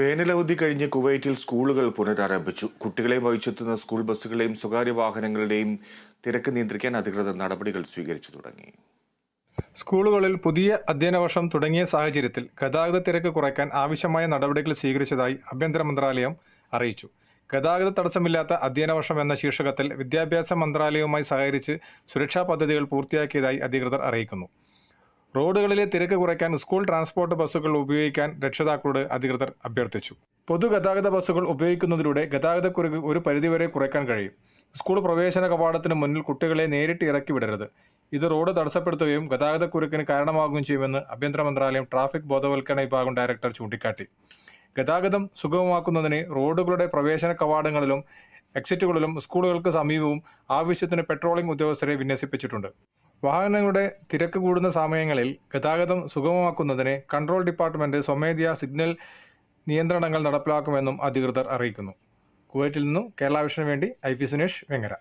വേനലവധി കഴിഞ്ഞ് കുവൈറ്റിൽ സ്കൂളുകൾ പുനരാരംഭിച്ചു. കുട്ടികളെയും വഹിച്ചെത്തുന്ന സ്കൂൾ ബസ്സുകളെയും സ്വകാര്യ വാഹനങ്ങളുടെയും തിരക്ക് നിയന്ത്രിക്കാൻ അധികൃതർ നടപടികൾ സ്വീകരിച്ചു തുടങ്ങി. സ്കൂളുകളിൽ പുതിയ അധ്യയന വർഷം തുടങ്ങിയ സാഹചര്യത്തിൽ ഗതാഗത തിരക്ക് കുറയ്ക്കാൻ ആവശ്യമായ നടപടികൾ സ്വീകരിച്ചതായി ആഭ്യന്തര മന്ത്രാലയം അറിയിച്ചു. ഗതാഗത തടസ്സമില്ലാത്ത അധ്യയന വർഷം എന്ന ശീർഷകത്തിൽ വിദ്യാഭ്യാസ മന്ത്രാലയവുമായി സഹകരിച്ച് സുരക്ഷാ പദ്ധതികൾ പൂർത്തിയാക്കിയതായി അധികൃതർ അറിയിക്കുന്നു. റോഡുകളിലെ തിരക്ക് കുറയ്ക്കാൻ സ്കൂൾ ട്രാൻസ്പോർട്ട് ബസ്സുകൾ ഉപയോഗിക്കാൻ രക്ഷിതാക്കളോട് അധികൃതർ അഭ്യർത്ഥിച്ചു. പൊതുഗതാഗത ബസ്സുകൾ ഉപയോഗിക്കുന്നതിലൂടെ ഗതാഗതക്കുരുക്ക് ഒരു പരിധിവരെ കുറയ്ക്കാൻ കഴിയും. സ്കൂൾ പ്രവേശന കവാടത്തിന് മുന്നിൽ കുട്ടികളെ നേരിട്ട് ഇറക്കി വിടരുത്. ഇത് റോഡ് തടസ്സപ്പെടുത്തുകയും ഗതാഗതക്കുരുക്കിന് കാരണമാകുകയും ചെയ്യുമെന്ന് ആഭ്യന്തര മന്ത്രാലയം ട്രാഫിക് ബോധവൽക്കരണ വിഭാഗം ഡയറക്ടർ ചൂണ്ടിക്കാട്ടി. ഗതാഗതം സുഗമമാക്കുന്നതിന് റോഡുകളുടെ പ്രവേശന കവാടങ്ങളിലും എക്സിറ്റുകളിലും സ്കൂളുകൾക്ക് സമീപവും ആവശ്യത്തിന് പെട്രോളിംഗ് ഉദ്യോഗസ്ഥരെ വിന്യസിപ്പിച്ചിട്ടുണ്ട്. വാഹനങ്ങളുടെ തിരക്ക് കൂടുന്ന സമയങ്ങളിൽ ഗതാഗതം സുഗമമാക്കുന്നതിന് കൺട്രോൾ ഡിപ്പാർട്ട്മെന്റ് സ്വമേധയാ സിഗ്നൽ നിയന്ത്രണങ്ങൾ നടപ്പിലാക്കുമെന്നും അധികൃതർ അറിയിക്കുന്നു. കുവൈറ്റിൽ നിന്നും കേരള വേണ്ടി ഐ പി സുനേഷ് വെങ്ങര.